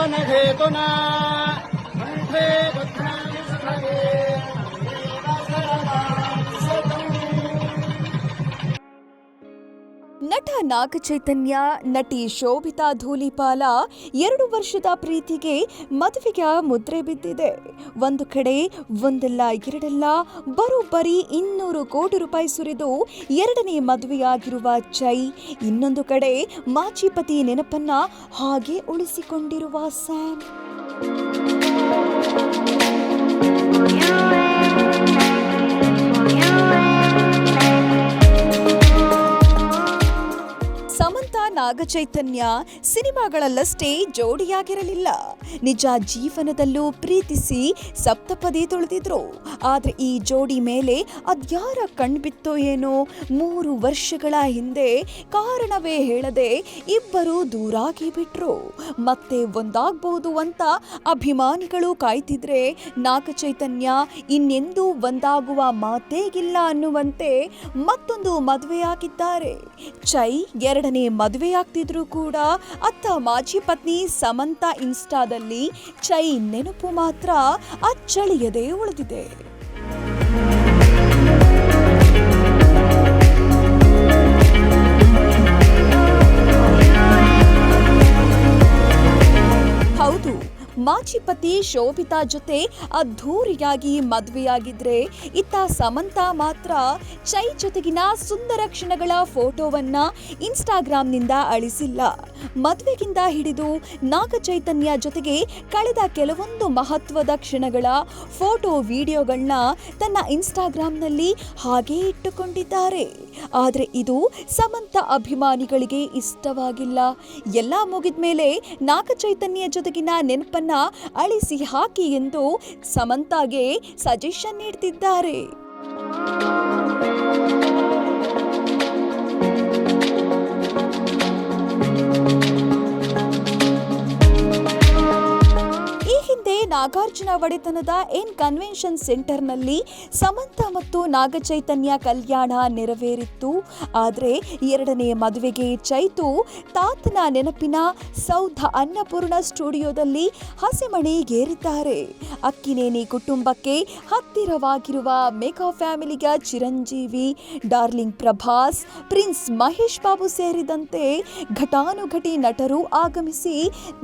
भुवन हेतुना ನಟ ನಾಗಚೈತನ್ಯ, ನಟಿ ಶೋಭಿತಾ ಧೂಲಿಪಾಲ ಎರಡು ವರ್ಷದ ಪ್ರೀತಿಗೆ ಮದುವೆಗೆ ಮುದ್ರೆ ಬಿದ್ದಿದೆ. ಒಂದು ಕಡೆ ಒಂದಲ್ಲ, ಎರಡಲ್ಲ, ಬರೋಬ್ಬರಿ ಇನ್ನೂರು ಕೋಟಿ ರೂಪಾಯಿ ಸುರಿದು ಎರಡನೇ ಮದುವೆಯಾಗಿರುವ ಚೈ, ಇನ್ನೊಂದು ಕಡೆ ಮಾಚಿಪತಿ ನೆನಪನ್ನ ಹಾಗೆ ಉಳಿಸಿಕೊಂಡಿರುವ ಸ್ಯಾಮ್. ನಾಗಚೈತನ್ಯ ಸಿನಿಮಾಗಳಲ್ಲಷ್ಟೇ ಜೋಡಿಯಾಗಿರಲಿಲ್ಲ. ನಿಜ ಜೀವನದಲ್ಲೂ ಪ್ರೀತಿಸಿ ಸಪ್ತಪದಿ ತುಳಿದಿದ್ರು. ಆದ್ರೆ ಈ ಜೋಡಿ ಮೇಲೆ ಅದ್ಯಾರ ಕಣ್ಬಿತ್ತೋ ಏನೋ ಮೂರು ವರ್ಷಗಳ ಹಿಂದೆ ಕಾರಣವೇ ಹೇಳದೆ ಇಬ್ಬರು ದೂರಾಗಿ ಬಿಟ್ರು. ಮತ್ತೆ ಒಂದಾಗ್ಬಹುದು ಅಂತ ಅಭಿಮಾನಿಗಳು ಕಾಯ್ತಿದ್ರೆ ನಾಗಚೈತನ್ಯ ಇನ್ನೆಂದೂ ಒಂದಾಗುವ ಮಾತೇ ಇಲ್ಲ ಅನ್ನುವಂತೆ ಮತ್ತೊಂದು ಮದುವೆಯಾಗಿದ್ದಾರೆ. ಚೈ ಎರಡನೇ ಮದುವೆಯಾಗ್ತಿದ್ರು ಕೂಡ ಅತ್ತ ಮಾಜಿ ಪತ್ನಿ ಸಮಂತ ಇನ್ಸ್ಟಾದಲ್ಲಿ ಚೈ ನೆನಪು ಮಾತ್ರ ಅಚ್ಚಳಿಯದೇ ಉಳಿದಿದೆ. ಮಾಜಿ ಪತಿ ಶೋಭಿತಾ ಜೊತೆ ಅದ್ಧೂರಿಯಾಗಿ ಮದುವೆಯಾಗಿದ್ರೆ, ಇತ್ತ ಸಮಂತ ಮಾತ್ರ ಚೈ ಜೊತೆಗಿನ ಸುಂದರ ಕ್ಷಣಗಳ ಫೋಟೋವನ್ನ ಇನ್ಸ್ಟಾಗ್ರಾಮ್ನಿಂದ ಅಳಿಸಿಲ್ಲ. ಮದುವೆಗಿಂತ ಹಿಡಿದು ನಾಗಚೈತನ್ಯ ಜೊತೆಗೆ ಕಳೆದ ಕೆಲವೊಂದು ಮಹತ್ವದ ಕ್ಷಣಗಳ ಫೋಟೋ ವಿಡಿಯೋಗಳನ್ನ ತನ್ನ ಇನ್ಸ್ಟಾಗ್ರಾಮ್ನಲ್ಲಿ ಹಾಗೇ ಇಟ್ಟುಕೊಂಡಿದ್ದಾರೆ. ಆದರೆ ಇದು ಸಮಂತ ಅಭಿಮಾನಿಗಳಿಗೆ ಇಷ್ಟವಾಗಿಲ್ಲ. ಎಲ್ಲ ಮುಗಿದ ಮುಗಿದ್ಮೇಲೆ ನಾಗಚೈತನ್ಯ ಜೊತೆಗಿನ ನೆನಪನ್ನ ಅಳಿಸಿ ಹಾಕಿ ಎಂದು ಸಮಂತಾಗೆ ಸಜೆಷನ್ ನೀಡ್ತಿದ್ದಾರೆ. ಹಿಂದೆ ನಾಗಾರ್ಜುನ ಒಡೆತನದ ಎನ್ ಕನ್ವೆನ್ಷನ್ ಸೆಂಟರ್ನಲ್ಲಿ ಸಮಂತ ಮತ್ತು ನಾಗಚೈತನ್ಯ ಕಲ್ಯಾಣ ನೆರವೇರಿತ್ತು. ಆದರೆ ಎರಡನೇ ಮದುವೆಗೆ ಚೈತು ತಾತನ ನೆನಪಿನ ಸೌಧ ಅನ್ನಪೂರ್ಣ ಸ್ಟುಡಿಯೋದಲ್ಲಿ ಹಸೆಮಣೆಗೇರಿದ್ದಾರೆ ಅಕ್ಕಿನೇನಿ ಕುಟುಂಬಕ್ಕೆ ಹತ್ತಿರವಾಗಿರುವ ಮೇಕಾ ಫ್ಯಾಮಿಲಿಯ ಚಿರಂಜೀವಿ, ಡಾರ್ಲಿಂಗ್ ಪ್ರಭಾಸ್, ಪ್ರಿನ್ಸ್ ಮಹೇಶ್ ಬಾಬು ಸೇರಿದಂತೆ ಘಟಾನುಘಟಿ ನಟರು ಆಗಮಿಸಿ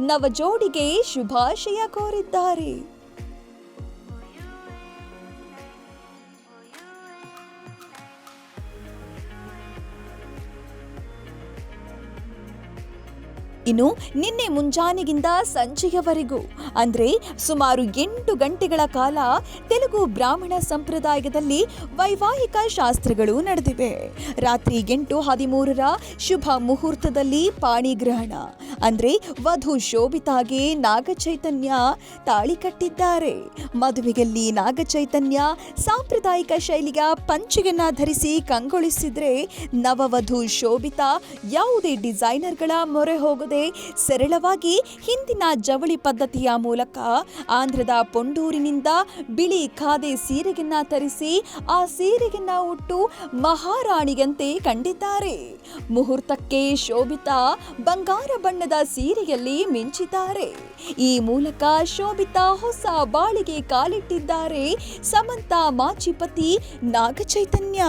ನವಜೋಡಿಗೆ ಶುಭಾಶಯ ಕೋರಿದ್ದಾರೆ ಇನ್ನು ನಿನ್ನೆ ಮುಂಜಾನೆಗಿಂದ ಸಂಜೆಯವರೆಗೂ. ಅಂದ್ರೆ ಸುಮಾರು ಎಂಟು ಗಂಟೆಗಳ ಕಾಲ ತೆಲುಗು ಬ್ರಾಹ್ಮಣ ಸಂಪ್ರದಾಯದಲ್ಲಿ ವೈವಾಹಿಕ ಶಾಸ್ತ್ರಗಳು ನಡೆದಿವೆ. ರಾತ್ರಿ ಎಂಟು ಹದಿಮೂರರ ಶುಭ ಮುಹೂರ್ತದಲ್ಲಿ ಪಾಣಿಗ್ರಹಣ ಅಂದ್ರೆ ವಧು ಶೋಭಿತಾಗೆ ನಾಗಚೈತನ್ಯ ತಾಳಿ ಕಟ್ಟಿದ್ದಾರೆ. ಮದುವೆಯಲ್ಲಿ ನಾಗಚೈತನ್ಯ ಸಾಂಪ್ರದಾಯಿಕ ಶೈಲಿಯ ಪಂಚೆಯನ್ನ ಧರಿಸಿ ಕಂಗೊಳಿಸಿದ್ರೆ ನವವಧು ಶೋಭಿತ ಯಾವುದೇ ಡಿಸೈನರ್ಗಳ ಮೊರೆ ಹೋಗದೆ ಸರಳವಾಗಿ ಹಿಂದಿನ ಜವಳಿ ಪದ್ಧತಿಯ ಮೂಲಕ ಆಂಧ್ರದ ಪೊಂಡೂರಿನಿಂದ ಬಿಳಿ ಖಾದೆ ಸೀರೆಯನ್ನು ತರಿಸಿ ಆ ಸೀರೆಗೆನ್ನ ಉಟ್ಟು ಮಹಾರಾಣಿಯಂತೆ ಕಂಡಿದ್ದಾರೆ. ಮುಹೂರ್ತಕ್ಕೆ ಶೋಭಿತಾ ಬಂಗಾರ ಬಣ್ಣದ ಸೀರೆಯಲ್ಲಿ ಮಿಂಚಿದ್ದಾರೆ. ಈ ಮೂಲಕ ಶೋಭಿತಾ ಹೊಸ ಬಾಳಿಗೆ ಕಾಲಿಟ್ಟಿದ್ದಾರೆ. ಸಮಂತ ಮಾಚಿಪತಿ ನಾಗಚೈತನ್ಯ.